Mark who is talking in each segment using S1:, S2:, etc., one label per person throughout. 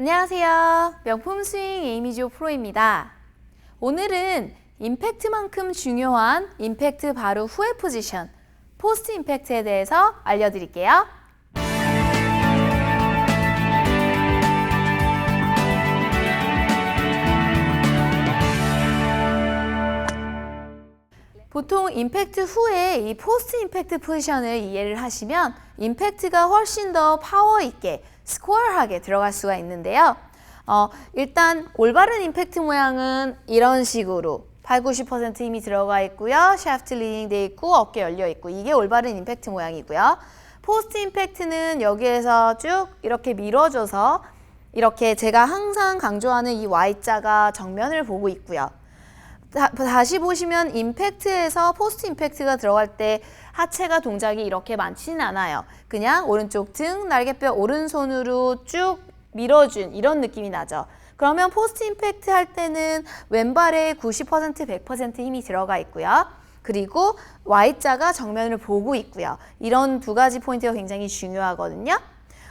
S1: 안녕하세요. 명품 스윙 에이미지오 프로입니다. 오늘은 임팩트만큼 중요한 임팩트 바로 후의 포지션, 포스트 임팩트에 대해서 알려드릴게요. 보통 임팩트 후에 이 포스트 임팩트 포지션을 이해를 하시면 임팩트가 훨씬 더 파워 있게 스코어하게 들어갈 수가 있는데요. 어, 일단 올바른 임팩트 모양은 이런 식으로 8, 90% 힘이 들어가 있고요. 샤프트 리딩 돼 있고 어깨 열려 있고 이게 올바른 임팩트 모양이고요. 포스트 임팩트는 여기에서 쭉 이렇게 밀어줘서 이렇게 제가 항상 강조하는 이 Y자가 정면을 보고 있고요. 다, 다시 보시면 임팩트에서 포스트 임팩트가 들어갈 때 하체가 동작이 이렇게 많지는 않아요. 그냥 오른쪽 등, 날개뼈 오른손으로 쭉 밀어준 이런 느낌이 나죠. 그러면 포스트 임팩트 할 때는 왼발에 90% 100% 힘이 들어가 있고요. 그리고 Y자가 정면을 보고 있고요. 이런 두 가지 포인트가 굉장히 중요하거든요.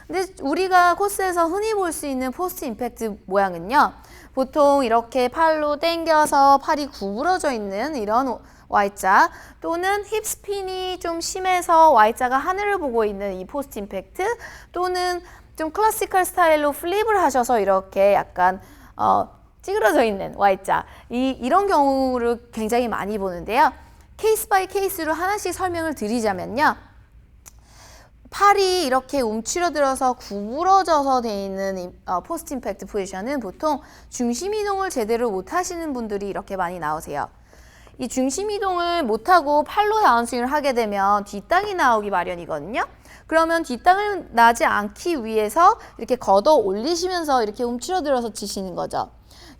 S1: 근데 우리가 코스에서 흔히 볼 수 있는 포스트 임팩트 모양은요. 보통 이렇게 팔로 당겨서 팔이 구부러져 있는 이런 Y자 또는 힙 스핀이 좀 심해서 Y자가 하늘을 보고 있는 이 포스트 임팩트 또는 좀 클래시컬 스타일로 플립을 하셔서 이렇게 약간 어, 찌그러져 있는 Y자 이, 이런 경우를 굉장히 많이 보는데요. 케이스 바이 케이스로 하나씩 설명을 드리자면요. 팔이 이렇게 움츠러들어서 구부러져서 돼 있는 어, 포스트 임팩트 포지션은 보통 중심 이동을 제대로 못 하시는 분들이 이렇게 많이 나오세요. 이 중심 이동을 못 하고 팔로 다운스윙을 하게 되면 뒷땅이 나오기 마련이거든요. 그러면 뒷땅을 나지 않기 위해서 이렇게 걷어 올리시면서 이렇게 움츠러들어서 치시는 거죠.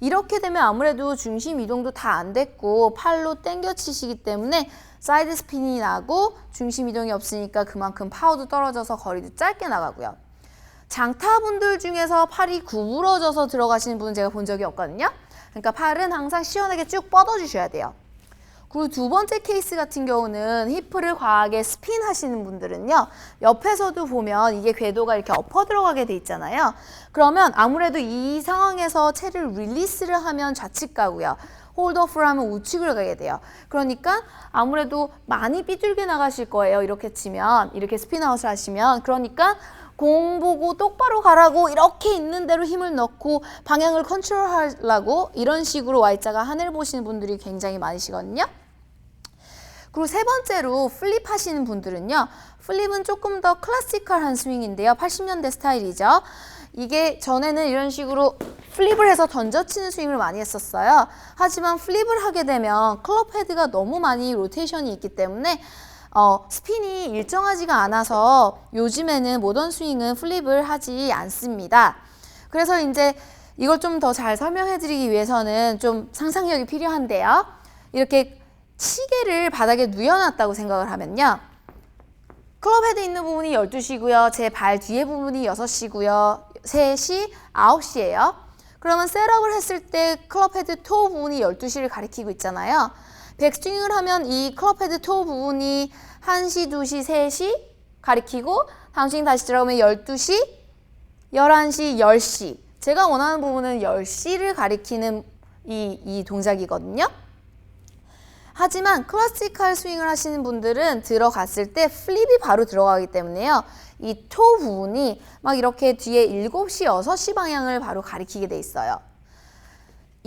S1: 이렇게 되면 아무래도 중심 이동도 다 안 됐고 팔로 당겨 치시기 때문에 사이드 스핀이 나고 중심 이동이 없으니까 그만큼 파워도 떨어져서 거리도 짧게 나가고요. 장타분들 중에서 팔이 구부러져서 들어가시는 분은 제가 본 적이 없거든요. 그러니까 팔은 항상 시원하게 쭉 뻗어주셔야 돼요. 그리고 두 번째 케이스 같은 경우는 히프를 과하게 스핀 하시는 분들은요. 옆에서도 보면 이게 궤도가 이렇게 엎어 들어가게 돼 있잖아요. 그러면 아무래도 이 상황에서 채를 릴리스를 하면 좌측 가고요. 홀더프를 하면 우측을 가게 돼요. 그러니까 아무래도 많이 삐뚤게 나가실 거예요. 이렇게 치면 이렇게 스핀아웃을 하시면 그러니까 공 보고 똑바로 가라고 이렇게 있는 대로 힘을 넣고 방향을 컨트롤하려고 이런 식으로 Y자가 하늘 보시는 분들이 굉장히 많으시거든요. 그리고 세 번째로 플립 하시는 분들은요. 플립은 조금 더 클래시컬한 스윙인데요. 80년대 스타일이죠. 이게 전에는 이런 식으로 플립을 해서 던져치는 스윙을 많이 했었어요. 하지만 플립을 하게 되면 클럽 헤드가 너무 많이 로테이션이 있기 때문에 어, 스핀이 일정하지가 않아서 요즘에는 모던 스윙은 플립을 하지 않습니다. 그래서 이제 이걸 좀 더 잘 설명해 드리기 위해서는 좀 상상력이 필요한데요. 이렇게 시계를 바닥에 누워놨다고 생각을 하면요. 클럽 헤드 있는 부분이 12시고요. 제 발 뒤에 부분이 6시고요. 3시, 9시예요. 그러면 셋업을 했을 때 클럽 헤드 토 부분이 12시를 가리키고 있잖아요. 백스윙을 하면 이 클럽 헤드 토 부분이 1시, 2시, 3시 가리키고 다운스윙 다시 들어가면 12시, 11시, 10시 제가 원하는 부분은 10시를 가리키는 이, 이 동작이거든요. 하지만 클래시컬 스윙을 하시는 분들은 들어갔을 때 플립이 바로 들어가기 때문에요. 이 토 부분이 막 이렇게 뒤에 7시, 6시 방향을 바로 가리키게 돼 있어요.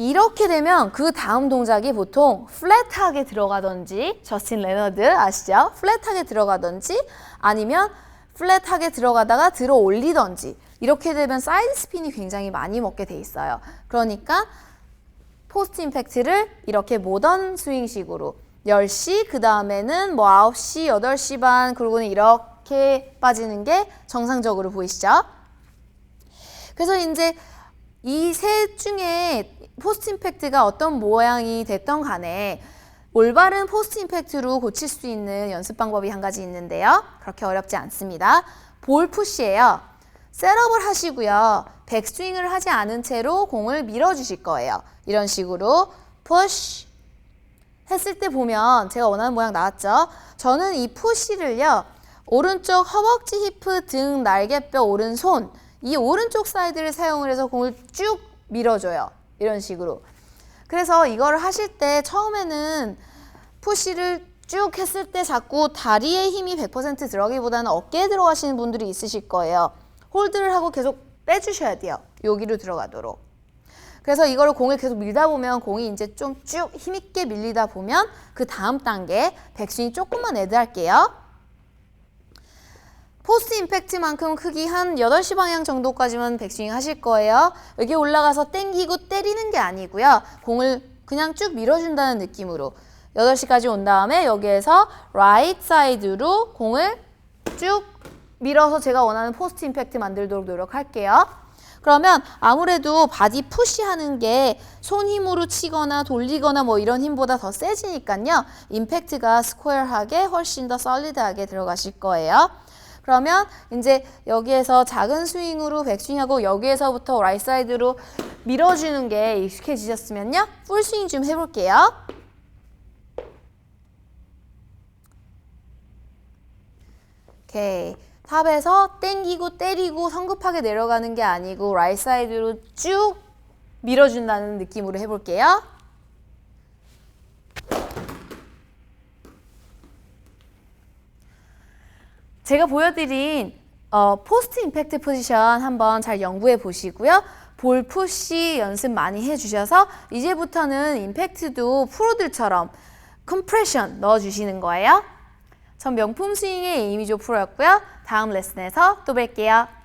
S1: 이렇게 되면 그 다음 동작이 보통 플랫하게 들어가든지 저스틴 레너드 아시죠? 플랫하게 들어가든지 아니면 플랫하게 들어가다가 들어 올리든지 이렇게 되면 사이드 스핀이 굉장히 많이 먹게 돼 있어요. 그러니까 포스트 임팩트를 이렇게 모던 스윙식으로 10시, 그 다음에는 뭐 9시, 8시 반, 그리고는 이렇게 빠지는 게 정상적으로 보이시죠? 그래서 이제 이 셋 중에 포스트 임팩트가 어떤 모양이 됐던 간에 올바른 포스트 임팩트로 고칠 수 있는 연습 방법이 한 가지 있는데요. 그렇게 어렵지 않습니다. 볼 푸시예요. 셋업을 하시고요. 백스윙을 하지 않은 채로 공을 밀어주실 거예요. 이런 식으로 푸시 했을 때 보면 제가 원하는 모양 나왔죠? 저는 이 푸시를요. 오른쪽 허벅지, 히프, 등, 날개뼈, 오른손 이 오른쪽 사이드를 사용을 해서 공을 쭉 밀어줘요. 이런 식으로. 그래서 이거를 하실 때 처음에는 푸시를 쭉 했을 때 자꾸 다리에 힘이 100% 들어가기보다는 어깨에 들어가시는 분들이 있으실 거예요. 홀드를 하고 계속 빼주셔야 돼요. 여기로 들어가도록. 그래서 이거를 공을 계속 밀다 보면 공이 이제 좀 쭉 힘있게 밀리다 보면 그 다음 단계 백스윙 조금만 애드할게요. 포스트 임팩트만큼 크기 한 8시 방향 정도까지만 백스윙 하실 거예요. 여기 올라가서 땡기고 때리는 게 아니고요. 공을 그냥 쭉 밀어준다는 느낌으로 8시까지 온 다음에 여기에서 라이트 사이드로 공을 쭉 밀어서 제가 원하는 포스트 임팩트 만들도록 노력할게요. 그러면 아무래도 바디 푸시하는 게 손 힘으로 치거나 돌리거나 뭐 이런 힘보다 더 세지니까요. 임팩트가 스퀘어하게 훨씬 더 솔리드하게 들어가실 거예요. 그러면 이제 여기에서 작은 스윙으로 백스윙하고 여기에서부터 라이트 사이드로 밀어주는 게 익숙해지셨으면요. 풀 스윙 좀 해볼게요. 오케이. 탑에서 땡기고 때리고 성급하게 내려가는 게 아니고 라이트 사이드로 쭉 밀어준다는 느낌으로 해볼게요. 제가 보여드린 어, 포스트 임팩트 포지션 한번 잘 연구해 보시고요. 볼 푸시 연습 많이 해주셔서 이제부터는 임팩트도 프로들처럼 컴프레션 넣어주시는 거예요. 전 명품 스윙의 이미조 프로였고요. 다음 레슨에서 또 뵐게요.